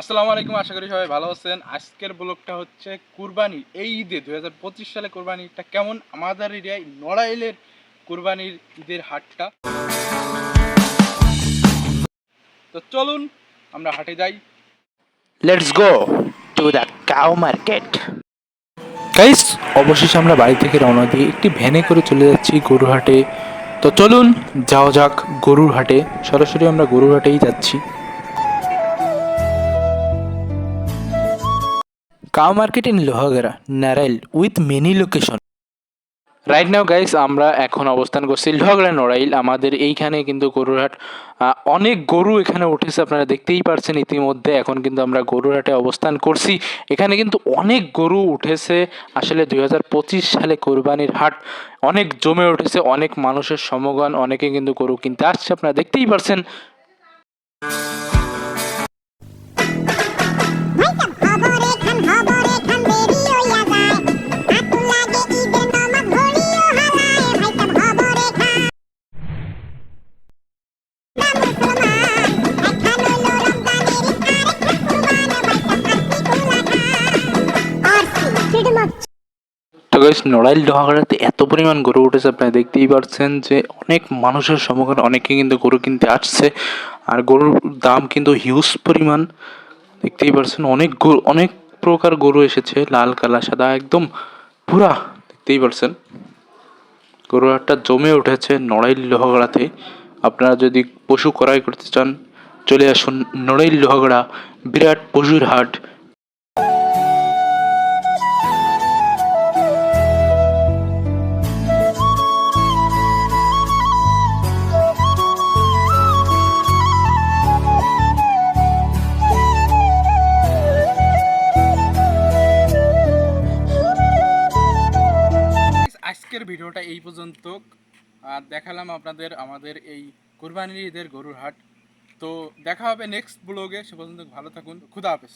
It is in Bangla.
আসসালামু আলাইকুম আশা করি সবাই ভালো আছেন। আজকের ব্লগটা হচ্ছে কুরবানি এই ঈদে দু হাজার পঁচিশ সালে কুরবানিটা কেমন? আমাদের এরিয়ায় নড়াইলের কুরবানির ঈদের হাটটা। তো চলুন আমরা হাটে যাই। Let's go to the cow market guys অবশেষে আমরা বাড়ি থেকে রওনা দিয়ে একটি ভ্যানে করে চলে যাচ্ছি গরুরহাটে তো চলুন যাওয়া যাক গরুর হাটে। সরাসরি আমরা গরুর হাটেই যাচ্ছি। Cow market in Lohagara Narail with many location right now guys আমরা এখন অবস্থান করছি লোহাগড়া নড়াইল আমাদের এইখানে কিন্তু গরুরহাট অনেক গরু এখানে উঠেছে, আপনারা দেখতেই পারছেন ইতিমধ্যে। এখন কিন্তু আমরা গরুরহাটে অবস্থান করছি। এখানে কিন্তু অনেক গরু উঠেছে, আসলে দুই হাজার পঁচিশ সালে কোরবানির হাট অনেক জমে উঠেছে, অনেক মানুষের সমাগম অনেকে কিন্তু গরু কিনতে আসছে, আপনারা দেখতেই পারছেন। গাইস নড়াইল লোহাগড়াতে এত পরিমাণ গরু উঠেছে, আপনারা দেখতেই পারছেন যে অনেক মানুষের সমাগম অনেকে কিন্তু গরু কিনতে আসছে। আর গরুর দাম কিন্তু হিউজ পরিমাণ। দেখতেই পারছেন, অনেক গরু, অনেক প্রকার গরু এসেছে, লাল, কালা, সাদা, একদম পুরা। দেখতেই পারছেন, গরু হাটটা জমে উঠেছে নড়াইল লোহাগড়াতে। আপনারা যদি পশু ক্রয় করতে চান, চলে আসুন নড়াইল লোহাগড়া, বিরাট পশুর হাট। ভিডিওটা এই পর্যন্ত। আর দেখালাম আপনাদের আমাদের এই কুরবানির ঈদের গরুর হাট। তো দেখা হবে নেক্সট ব্লগে সে পর্যন্ত ভালো থাকুন। খুদা হাফেজ।